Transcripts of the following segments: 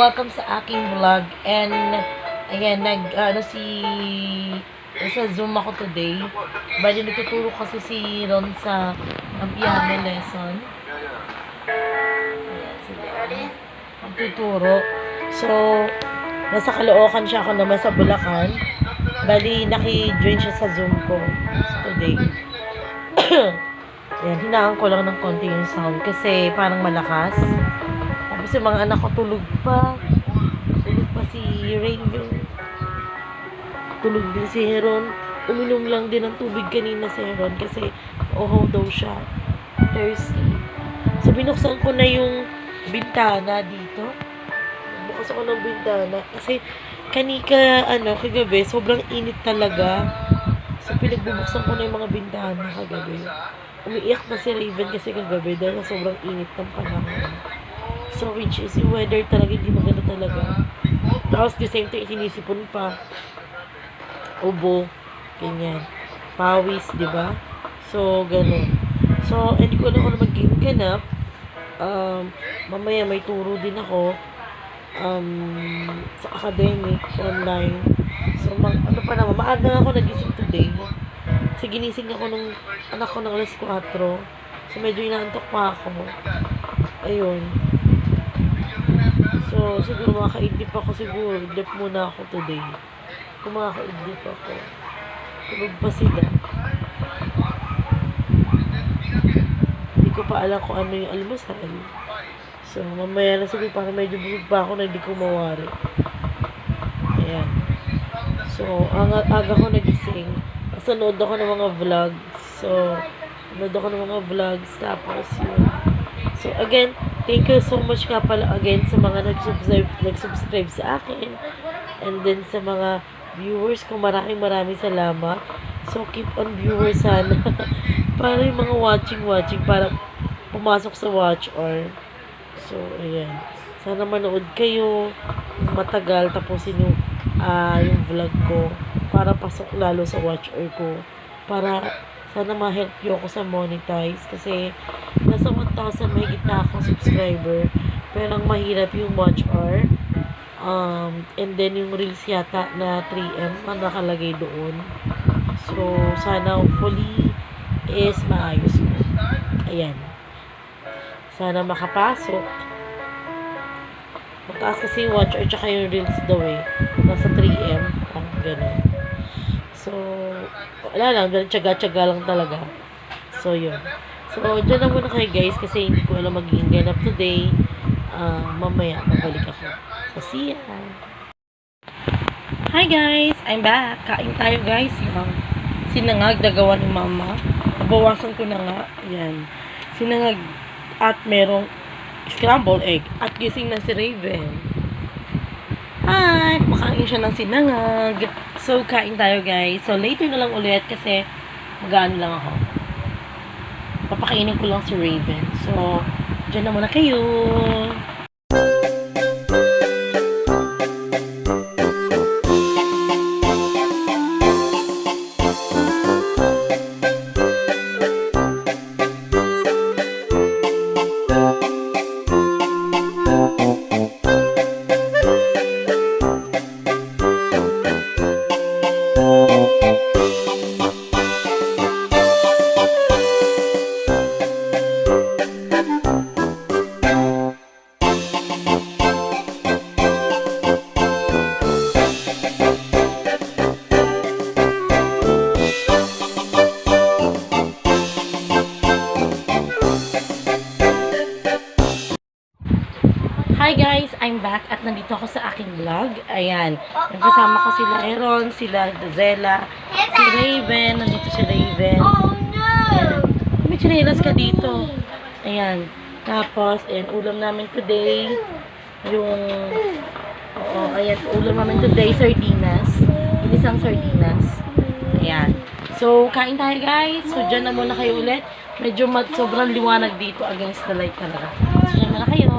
welcome sa aking vlog. And, ayan, nag, ano si, sa Zoom ako today. Bali, nagtuturo kasi si Ron sa ang piano lesson. Ayan, sila. Nagtuturo. So, nasa Caloocan siya ako naman sa Bulacan. Bali, naki-join siya sa Zoom ko today. Ayan, hinaan ko lang ng konti yung sound kasi parang malakas. Yung mga anak ko tulog pa. Tulog pa si Raven. Tulog din si Heron. Uminom lang din ng tubig kanina si Heron kasi oho daw siya. Thirsty. So, binuksan ko na yung bintana dito. Bukas ako ng bintana. Kasi kanika, ano, kagabi, sobrang init talaga. So, pinagbubuksan ko na yung mga bintana kagabi. Umiiyak na si Raven kasi kagabi dahil sobrang init ng panahon. So, which is, yung weather talaga hindi maganda talaga. Tapos, the same time, sinisipon pa. Ubo. Ganyan. Pawis, di ba? So, ganun. So, hindi ko na ako na maging ganap. Um, mamaya may turo din ako um, sa academic online. So, mag, ano pa naman, maaga ako nagising today. Kasi ginising ako nung anak ko ng alas 4. So, medyo inaantok pa ako. Ayun. So, siguro makakaidip ako siguro. Idip muna ako today. Kung makakaidip ako. Tulog pa sila. Hindi ko pa alam kung ano yung almusal. So, mamaya na siguro para medyo busog pa ako na hindi ko mawari. Ayan. So, ang aga ko nagising. Tapos nanood ako ng mga vlogs. So, nanood ako ng mga vlogs. Tapos yun. So, again, thank you so much ka pala again sa mga nag-subscribe, nag-subscribe sa akin. And then sa mga viewers ko, maraming maraming salamat. So, keep on viewers sana. para yung mga watching-watching, para pumasok sa watch or So, ayan. Sana manood kayo matagal tapusin yung, ah, yung vlog ko para pasok lalo sa watch hour ko. Para sana ma-help nyo ako sa monetize kasi nasa 1,000 may gitna akong subscriber pero ang mahirap yung watch hour um, and then yung reels yata na 3M na nakalagay doon so sana hopefully is maayos ko ayan sana makapasok. Mataas kasi yung watch or tsaka yung reels daw eh. Nasa 3M. Parang ganun. So, wala lang. Tsaga-tsaga lang talaga. So, yun. So, dyan na muna kayo guys kasi hindi ko alam magiging ganap today. Ah, mamaya, mabalik ako. So, see ya! Hi guys! I'm back! Kain tayo guys ng sinangag na gawa ni mama. Nabawasan ko na nga. Ayan. Sinangag at merong scrambled egg at gising na si Raven. Hi! Kumakain siya ng sinangag. So, kain tayo guys. So, later na lang ulit kasi mag-ano lang ako. Papakainin ko lang si Raven. So, dyan na muna kayo. Hi guys! I'm back at nandito ako sa aking vlog. Ayan. Kasama ko sila Aaron, sila Zella, si Raven. Nandito si Raven. Oh no! May chinelas ka dito. Ayan. Tapos, ayan, ulam namin today. Yung, oo, ayan, ulam namin today, sardinas. Inisang sardinas. Ayan. So, kain tayo guys. So, dyan na muna kayo ulit. Medyo mat, sobrang liwanag dito against the light talaga. So, dyan muna kayo.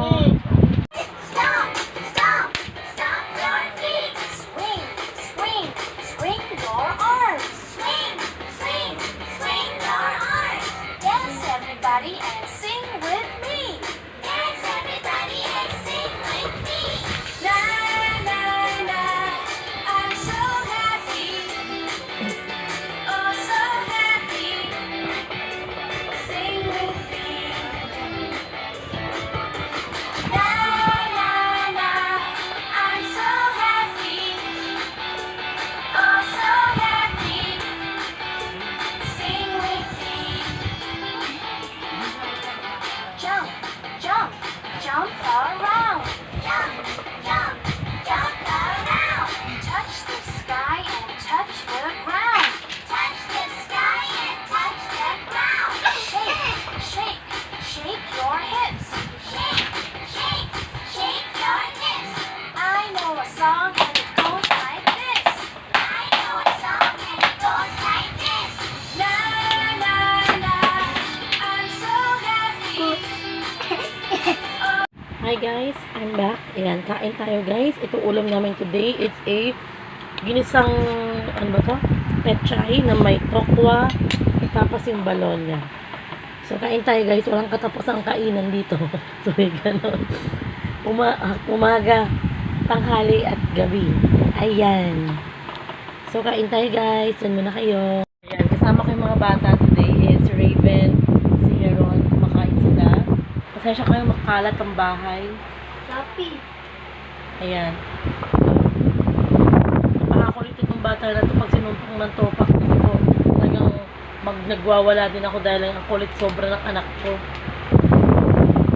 Guys, I'm back. Ayan, kain tayo guys. Ito ulam namin today. It's a ginisang, ano ba to? Pechay na may tokwa, tapos yung balonya. So, kain tayo guys. Walang katapos ang kainan dito. so, may ganun. Uma ah, umaga, tanghali at gabi. Ayan. So, kain tayo guys. Diyan muna kayo. Ayan, kasama ko yung mga bata today. It's Raven, si Heron. Kumakain sila. Pasensya kayo makalat ang bahay. Happy. Ayan. Nakakakulit itong bata na ito pag sinumpong ng topak dito. Talagang mag nagwawala din ako dahil ang kulit sobra ng anak ko.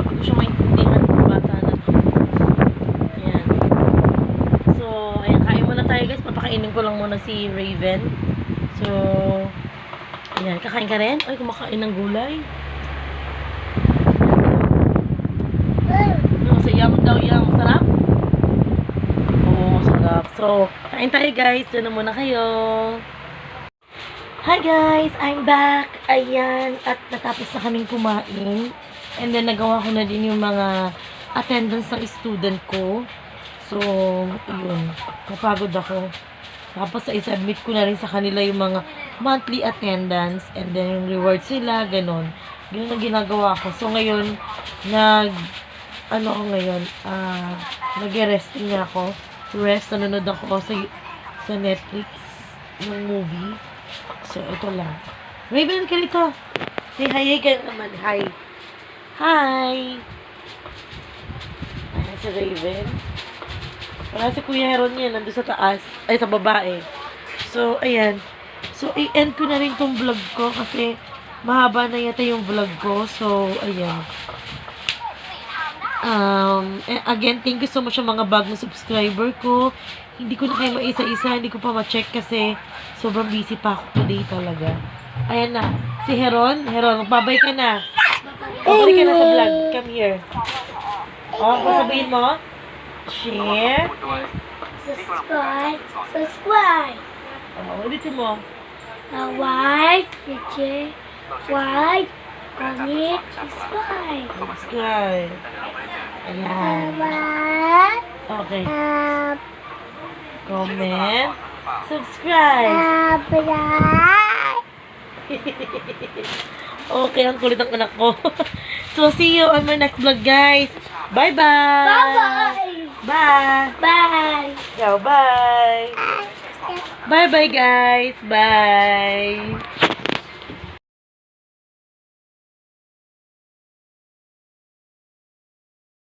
Hindi ko siya maintindihan ng bata na to. Ayan. So, ayan, kain muna tayo guys. Papakainin ko lang muna si Raven. So, ayan, kakain ka rin? Ay, kumakain ng gulay. Ano, sa yam daw yam. Sarap? Oo, sarap. So, kain tayo guys. Diyan na muna kayo. Hi guys! I'm back! Ayan. At natapos na kaming kumain. And then, nagawa ko na din yung mga attendance ng student ko. So, yun. Napagod ako. Tapos, i-submit ko na rin sa kanila yung mga monthly attendance. And then, yung rewards sila. Ganon. Ganun ang ginagawa ko. So, ngayon, nag ano ako ngayon, ah, nag-resting na ako. Rest, nanonood ako sa, sa Netflix ng movie. So, ito lang. Raven, ka rito. Say hi, hi ka naman. Hi. Hi. Ayan si Raven. Wala si Kuya Heron yan, nandun sa taas. Ay, sa babae. So, ayan. So, i-end ko na rin tong vlog ko kasi mahaba na yata yung vlog ko. So, ayan. Um, eh, again, thank you so much sa mga bagong subscriber ko. Hindi ko na kayo maisa-isa, hindi ko pa ma-check kasi sobrang busy pa ako today talaga. Ayan na, si Heron. Heron, magbabay ka na. Magbabay ka na sa vlog. Come here. Oh, kung sabihin mo, share. Subscribe. Subscribe. Oh, ulitin mo. Uh, like, share, like, comment, subscribe. Subscribe. Ayan. Okay. Comment. Subscribe. Okay, ang kulit ng anak ko. so, see you on my next vlog, guys. Bye-bye. Bye-bye. Bye. Bye. Ciao, bye. Bye-bye, guys. Bye.